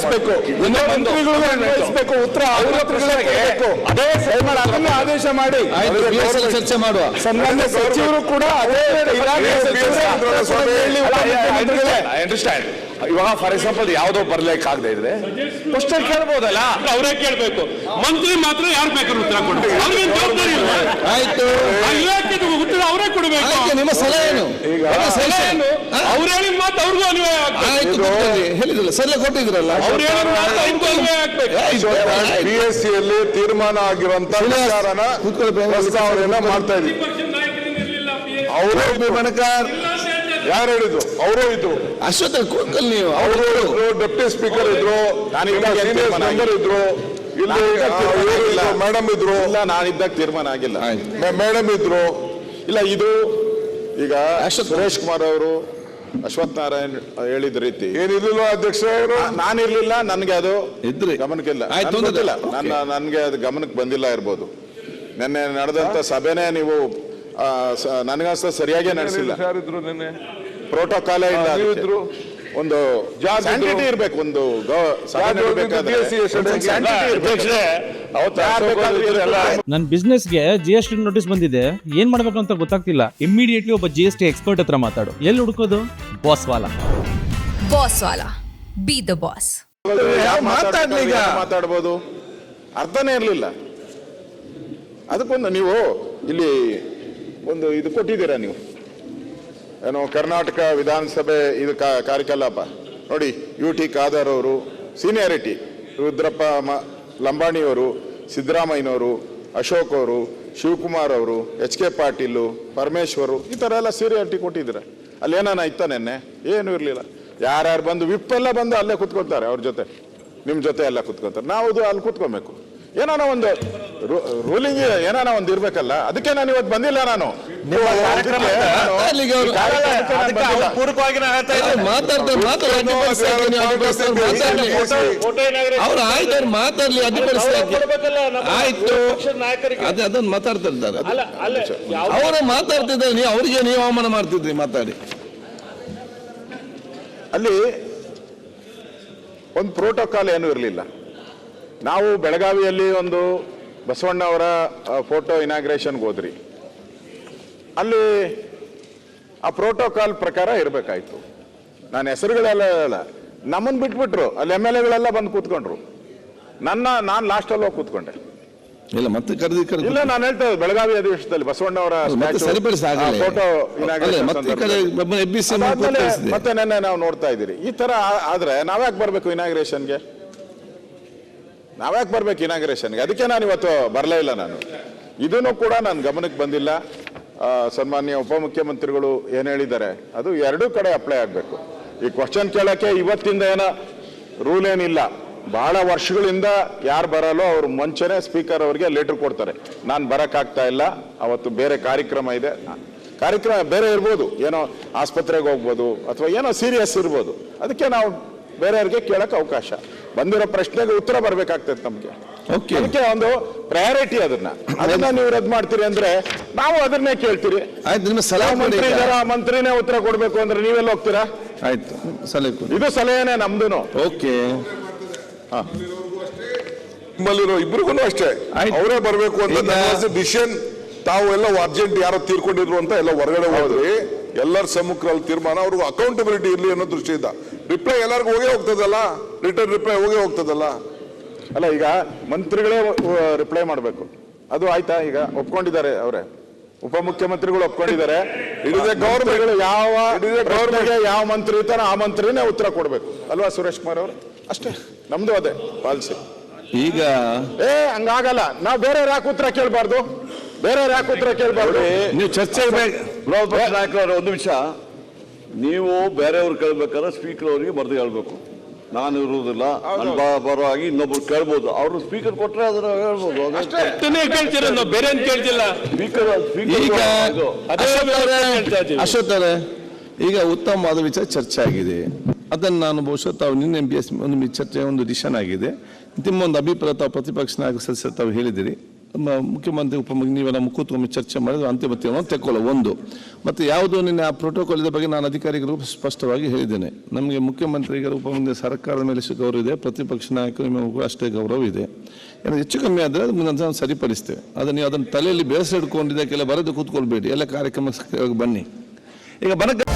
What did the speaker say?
ಅನ್ವಯಿಸ್ಬೇಕು ಅನ್ವಯಿಸ್ಬೇಕು ಉತ್ತರ ಅದೇ ಆದೇಶ ಮಾಡಿ. ಚರ್ಚೆ ಮಾಡುವ. ಸನ್ಮಾನ್ಯ ಸಚಿವರು ಕೂಡ ಅದೇ ಅಂಡರ್ಸ್ಟ್ಯಾಂಡ್ ಇವಾಗ ಫಾರ್ ಎಕ್ಸಾಂಪಲ್ ಯಾವ್ದೋ ಬರ್ಲಿಕ್ಕೆ ಆಗದೆ ಇದ್ರೆ ಕ್ವಶನ್ ಕೇಳ್ಬೋದಲ್ಲ? ಅವರೇ ಕೇಳ್ಬೇಕು. ಮಂತ್ರಿ ಮಾತ್ರ ಯಾರು ಬೇಕಾದ್ರೂ ಉತ್ತರ ಕೊಡ್ಬೇಕು ಆಯ್ತು. ಆ ಇಲಾಖೆದು ಉತ್ತರ ಅವರೇ ಕೊಡ್ಬೇಕು. ನಿಮ್ಮ ಸಲಹೆ ಏನು? ಈಗ ಸಲಹೆ ಏನು? ಅವ್ರು ಅವ್ರಿಗೂ ಅನ್ವಯ ಆಯ್ತು. ಹೇಳಿದ್ರಲ್ಲ ಸಲಹೆ ಕೊಟ್ಟಿದ್ರಲ್ಲ. ಬಿ ಎಸ್ ಸಿಯಲ್ಲಿ ತೀರ್ಮಾನ ಆಗಿರುವಂತ ವಿಚಾರನ ಪ್ರಸ್ತಾವನೆಯನ್ನ ಮಾಡ್ತಾ ಇದ್ವಿ ಅವರು ಬಣಕಾರ್ ಯಾರು ಹೇಳಿದ್ರು? ಅವರು ಇದ್ರು. ಅಶ್ವತ್ ಕೂತ್ಕೊಳ್ಳಿ ನೀವು. ಅವರು ಇದ್ರು. ಡೆಪ್ಟಿ ಸ್ಪೀಕರ್ ಇದ್ರು ಸೀನಿಯರ್ ಇದ್ರು ಇಲ್ಲಿ ಮೇಡಮ್ ಇದ್ರು ಇಲ್ಲ ನಾನಿದ್ದಾಗ ತೀರ್ಮಾನ ಆಗಿಲ್ಲ. ಆಯ್ತು ಮೇಡಮ್ ಇದ್ರು. ಇಲ್ಲ ಇದು ಈಗ ಅಶ್ವಥ್ ಸುರೇಶ್ ಕುಮಾರ್ ಅವರು ಅಶ್ವಥ್ ನಾರಾಯಣ್ ಹೇಳಿದ ರೀತಿ. ಏನಿರ್ಲಿಲ್ಲ ಅಧ್ಯಕ್ಷ ನಾನಿರ್ಲಿಲ್ಲ ನನ್ಗೆ ಅದು ಇದ್ರಿ. ಗಮನಕ್ಕಿಲ್ಲ. ಗೊತ್ತಿಲ್ಲ. ಓಕೆ. ನನ್ನ ನನ್ಗೆ ಅದು ಗಮನಕ್ಕೆ ಬಂದಿಲ್ಲ ಇರ್ಬೋದು. ನಿನ್ನೆ ನಡೆದಂತ ಸಭೆನೇ ನೀವು ಆ, ಸ- ನನಗನ್ಸ ಸರಿಯಾಗಿ ನಡೆಸಿಲ್ಲ. ಪ್ರೋಟೋಕಾಲೇ ಇಲ್ಲ ಇದ್ರು ಒಂದು ಜಾಸ್ತಿ ಇರ್ಬೇಕು ಒಂದು. ನನ್ನ ಬಿಸ್ನೆಸ್ಗೆ ಜಿ ಎಸ್ ಟಿ ನೋಟಿಸ್ ಬಂದಿದೆ. ಏನ್ ಮಾಡ್ಬೇಕು ಅಂತ ಗೊತ್ತಾಗ್ತಿಲ್ಲ. ಇಮಿಡಿಯೇಟ್ಲಿ ಒಬ್ಬ ಜಿ ಎಸ್ ಟಿ ಎಕ್ಸ್ಪರ್ಟ್ ಹತ್ರ ಮಾತಾಡು. ಎಲ್ಲಿ ಹುಡುಕೋದು? ಬಾಸ್ ವಾಲ ಬಾಸ್ ವಾಲ ಬಿ ದ ಬಾಸ್ ಮಾತಾಡ್ಬೋದು? ಅರ್ಥನೇ ಇರಲಿಲ್ಲ. ಅದಕ್ಕೊಂದು ನೀವು ಇಲ್ಲಿ ಒಂದು ಇದು ಕೊಟ್ಟಿದ್ದೀರಾ ನೀವು? ಏನು ಕರ್ನಾಟಕ ವಿಧಾನಸಭೆ ಇದು ಕಾರ್ಯಕಲಾಪ. ನೋಡಿ ಯು ಟಿ ಖಾದರ್ ಅವರು ಸೀನಿಯಾರಿಟಿ ರುದ್ರಪ್ಪ ಮ ಲಂಬಾಣಿಯವರು, ಸಿದ್ದರಾಮಯ್ಯನವರು, ಅಶೋಕ್ ಅವರು, ಶಿವಕುಮಾರ್ ಅವರು, ಎಚ್ ಕೆ ಪಾಟೀಲು, ಪರಮೇಶ್ವರು, ಈ ಥರ ಎಲ್ಲ ಸೀರಿಯಾರಿಟಿ ಕೊಟ್ಟಿದ್ದಾರೆ. ಏನಾನ ಇತ್ತ ನೆನ್ನೆ? ಏನೂ ಇರಲಿಲ್ಲ. ಯಾರ್ಯಾರು ಬಂದು ವಿಪ್ಪೆಲ್ಲ ಬಂದು ಅಲ್ಲೇ ಕುತ್ಕೊತಾರೆ ಅವ್ರ ಜೊತೆ. ನಿಮ್ಮ ಜೊತೆ ಎಲ್ಲ ಕುತ್ಕೊತಾರೆ ನಾವು ಅದು ಅಲ್ಲಿ ಕುತ್ಕೊಬೇಕು. ಏನಾನ ಒಂದು ರೂಲಿಂಗ್ ಏನಾನ ಒಂದು ಇರಬೇಕಲ್ಲ, ಅದಕ್ಕೆ ನಾನು ಇವತ್ತು ಬಂದಿಲ್ಲ ನಾನು. ಅವ್ರು- ಆಯ್ತು ಅವ್ರು ಮಾತಾಡ್ಲಿ ಅಡ್ಡಿಪಡಿಸ್ತಾರೆ ಆಯ್ತು. ಅದೇ ಅದನ್ನ ಮಾತಾಡ್ತಿರ್ತಾರೆ ಅವರು ಮಾತಾಡ್ತಿದ್ದಾರೆ ನೀವು ಅವ್ರಿಗೆ ನೀವು ಅವಮಾನ ಮಾಡ್ತಿದ್ರಿ ಮಾತಾಡಿ. ಅಲ್ಲಿ ಒಂದು ಪ್ರೋಟೋಕಾಲ್ ಏನೂ ಇರಲಿಲ್ಲ. ನಾವು ಬೆಳಗಾವಿಯಲ್ಲಿ ಒಂದು ಬಸವಣ್ಣ ಅವರ ಫೋಟೋ ಇನಾಗ್ರೇಷನ್ಗೆ ಹೋದ್ರಿ. ಅಲ್ಲಿ ಆ ಪ್ರೋಟೋಕಾಲ್ ಪ್ರಕಾರ ಇರಬೇಕಾಯ್ತು. ನನ್ನ ಹೆಸರುಗಳೆಲ್ಲ ನಮ್ಮನ್ನು ಬಿಟ್ಬಿಟ್ರು. ಅಲ್ಲಿ ಎಂ ಎಲ್ ಎಗಳೆಲ್ಲ ಬಂದು ಕೂತ್ಕೊಂಡ್ರು. ನನ್ನ ನಾನು ಲಾಸ್ಟಲ್ಲಿ ಹೋಗಿ ಕೂತ್ಕೊಂಡೆ. ಇಲ್ಲ ಮತ್ತೆ ಕರೆದಿ ಇಲ್ಲ ನಾನು ಹೇಳ್ತಾ ಇದ್ದೆ, ಬೆಳಗಾವಿ ಅಧಿವೇಶನದಲ್ಲಿ ಬಸವಣ್ಣವರ ಮತ್ತೆ ಫೋಟೋ ಮತ್ತೆ ನೆನ್ನೆ ನಾವು ನೋಡ್ತಾ ಇದ್ದೀರಿ. ಈ ತರ ಆದ್ರೆ ನಾವ್ಯಾಕೆ ಬರ್ಬೇಕು ಇನಾಗ್ರೇಷನ್ಗೆ ನಾವ್ಯಾಕೆ ಬರ್ಬೇಕು ಇನಾಗ್ರೇಷನ್ಗೆ ಅದಕ್ಕೆ ನಾನು ಇವತ್ತು ಬರಲೇ ಇಲ್ಲ ನಾನು. ಇದನ್ನು ಕೂಡ ನನ್ನ ಗಮನಕ್ಕೆ ಬಂದಿಲ್ಲ. ಸನ್ಮಾನ್ಯ ಉಪಮುಖ್ಯಮಂತ್ರಿಗಳು ಏನು ಹೇಳಿದ್ದಾರೆ, ಅದು ಎರಡೂ ಕಡೆ ಅಪ್ಲೈ ಆಗಬೇಕು. ಈ ಕ್ವಶನ್ ಕೇಳಕ್ಕೆ ಇವತ್ತಿಂದ ಏನೋ ರೂಲ್ ಏನಿಲ್ಲ. ಬಹಳ ವರ್ಷಗಳಿಂದ ಯಾರು ಬರಲ್ಲೋ ಅವ್ರು ಮುಂಚೆನೆ ಸ್ಪೀಕರ್ ಅವರಿಗೆ ಲೆಟರ್ ಕೊಡ್ತಾರೆ. ನಾನು ಬರೋಕ್ಕಾಗ್ತಾ ಇಲ್ಲ, ಅವತ್ತು ಬೇರೆ ಕಾರ್ಯಕ್ರಮ ಇದೆ. ಕಾರ್ಯಕ್ರಮ ಬೇರೆ ಇರ್ಬೋದು, ಏನೋ ಆಸ್ಪತ್ರೆಗೆ ಹೋಗ್ಬೋದು, ಅಥವಾ ಏನೋ ಸೀರಿಯಸ್ ಇರ್ಬೋದು. ಅದಕ್ಕೆ ನಾವು ಬೇರೆಯವ್ರಿಗೆ ಕೇಳಕ್ಕೆ ಅವಕಾಶ. ಬಂದಿರೋ ಪ್ರಶ್ನೆಗೆ ಉತ್ತರ ಬರ್ಬೇಕಾಗ್ತದೆ ನಮಗೆ. ಅದಕ್ಕೆ ಒಂದು ಪ್ರಯಾರಿಟಿ ಅದನ್ನ. ಅದನ್ನ ನೀವು ರದ್ದು ಮಾಡ್ತೀರಿ ಅಂದ್ರೆ ನಾವು ಅದನ್ನೇ ಕೇಳ್ತೀರಿ. ಆಯ್ತು ನಿಮ್ಮ ಸಲಹೆ ಮಂತ್ರಿ. ಇದಾರ ಮಂತ್ರಿನೇ ಉತ್ತರ ಕೊಡಬೇಕು ಅಂದ್ರೆ ನೀವೆಲ್ಲ ಹೋಗ್ತೀರಾ? ಆಯ್ತು ಸಲಹೆ ಇದು ಸಲಹೆನೇ ನಮ್ದು ಓಕೆ ನಿಮ್ಮಲ್ಲಿರೋ ಇಬ್ರಿಗೂ ಅಷ್ಟೇ. ಅವರೇ ಬರಬೇಕು ಅಂತ ಡಿಸಿಷನ್ ತಾವು ಎಲ್ಲ ಅರ್ಜೆಂಟ್ ಯಾರೋ ತೀರ್ಕೊಂಡಿದ್ರು ಅಂತ ಎಲ್ಲ ಹೊರಗಡೆ ಹೋದ್ರಿ ಎಲ್ಲರ ಸಮ್ಮುಖರಲ್ಲಿ ತೀರ್ಮಾನ ಅವ್ರಿಗೂ ಅಕೌಂಟಬಿಲಿಟಿ ಇರಲಿ ಅನ್ನೋ ದೃಷ್ಟಿಯಿಂದ. ರಿಪ್ಲೈ ಎಲ್ಲರಿಗೂ ಹೋಗೇ ಹೋಗ್ತದಲ್ಲ? ರಿಟರ್ನ್ ರಿಪ್ಲೈ ಹೋಗೇ ಹೋಗ್ತದಲ್ಲ? ಅಲ್ಲ ಈಗ ಮಂತ್ರಿಗಳೇ ರಿಪ್ಲೈ ಮಾಡಬೇಕು. ಅದು ಆಯ್ತಾ? ಈಗ ಒಪ್ಕೊಂಡಿದ್ದಾರೆ ಅವರೇ. ಉಪಮುಖ್ಯಮಂತ್ರಿಗಳು ಒಪ್ಕೊಂಡಿದ್ದಾರೆ. ಯಾವ ಯಾವ ಮಂತ್ರಿ ಇರ್ತಾರೋ ಆ ಮಂತ್ರಿನೇ ಉತ್ತರ ಕೊಡಬೇಕು. ಅಲ್ವಾ ಸುರೇಶ್ ಕುಮಾರ್ ಅವರು? ಅಷ್ಟೇ. ನಮ್ದು ಅದೇ ಪಾಲಿಸಿ. ಈಗ ಏ ಹಂಗಾಗಲ್ಲ. ನಾವು ಬೇರೆ ಯಾಕೆ ಉತ್ತರ ಕೇಳಬಾರ್ದು? ಬೇರೆ ಯಾಕೆ ಉತ್ತರ ಕೇಳಬಾರ್ದು? ನೀವು ಚರ್ಚೆ ವಿರೋಧ ಪಕ್ಷ ನಾಯಕರವರ ಒಂದು ನಿಮಿಷ. ನೀವು ಬೇರೆಯವ್ರು ಕೇಳ್ಬೇಕಾದ್ರೆ ಸ್ಪೀಕರ್ ಅವರಿಗೆ ಬರೆದು ಹೇಳ್ಬೇಕು. ನಾನು ಇರುವುದಿಲ್ಲ ನನ್ನ ಆಗಿ ಪರವಾಗಿ ಇನ್ನೊಬ್ರು ಕೇಳ್ಬೋದು. ಅವರು ಸ್ಪೀಕರ್ ಕೊಟ್ರೆ ಅದನ್ನ ಹೇಳ್ಬೋದು. ಅಷ್ಟನ್ನೇ ಕೇಳ್ತೀರ ನಾವು ಬೇರೆ ಏನ್ ಕೇಳ್ತಿಲ್ಲ. ಸ್ಪೀಕರ್ ಈಗ ಅಶ್ವಥ್ ಅವರೇ, ಉತ್ತಮವಾದ ವಿಚಾರ ಚರ್ಚೆ ಆಗಿದೆ. ಅದನ್ನು ನಾನು ಬಹುಶಃ ತಾವು ನಿನ್ನೆ ಬಿ ಎಸ್ ಒಂದು ಚರ್ಚೆ ಒಂದು ಡಿಸಿಷನ್ ಆಗಿದೆ. ನಿಮ್ಮ ಒಂದು ಅಭಿಪ್ರಾಯ ತಾವು ಪ್ರತಿಪಕ್ಷ ನಾಯಕ ಸದಸ್ಯರು ತಾವು ಹೇಳಿದಿರಿ ಮುಖ್ಯಮಂತ್ರಿ ಉಪಮುಖ್ಯ ನೀವೆಲ್ಲ ಕೂತ್ಕೊಂಡು ಚರ್ಚೆ ಮಾಡಿದ್ರು ಅಂತಿಮ ತೀರ್ಮಾನ ತೆಕ್ಕೊಳ್ಳೋ ಒಂದು. ಮತ್ತು ಯಾವುದು ನಿನ್ನೆ ಆ ಪ್ರೋಟೋಕಾಲ್ ಬಗ್ಗೆ ನಾನು ಅಧಿಕಾರಿಗಳು ಸ್ಪಷ್ಟವಾಗಿ ಹೇಳಿದ್ದೇನೆ. ನಮಗೆ ಮುಖ್ಯಮಂತ್ರಿಗಳ ಉಪಮುಖ್ಯ ಸರ್ಕಾರದ ಮೇಲೆ ಗೌರವ ಇದೆ, ಪ್ರತಿಪಕ್ಷ ನಾಯಕರು ಅಷ್ಟೇ ಗೌರವ ಇದೆ. ಏನು ಹೆಚ್ಚು ಕಮ್ಮಿ ಆದರೆ ಅದು ಮುಂದೆ ನಾವು ಸರಿಪಡಿಸ್ತೇವೆ ಅದು ನೀವು ಅದನ್ನು ತಲೆಯಲ್ಲಿ ಬೇಸರ ಇಟ್ಕೊಂಡಿದ್ದಕ್ಕೆಲ್ಲ ಬರೆದು ಕೂತ್ಕೊಳ್ಬೇಡಿ. ಎಲ್ಲ ಕಾರ್ಯಕ್ರಮಕ್ಕೆ ಬನ್ನಿ. ಈಗ ಬನಕ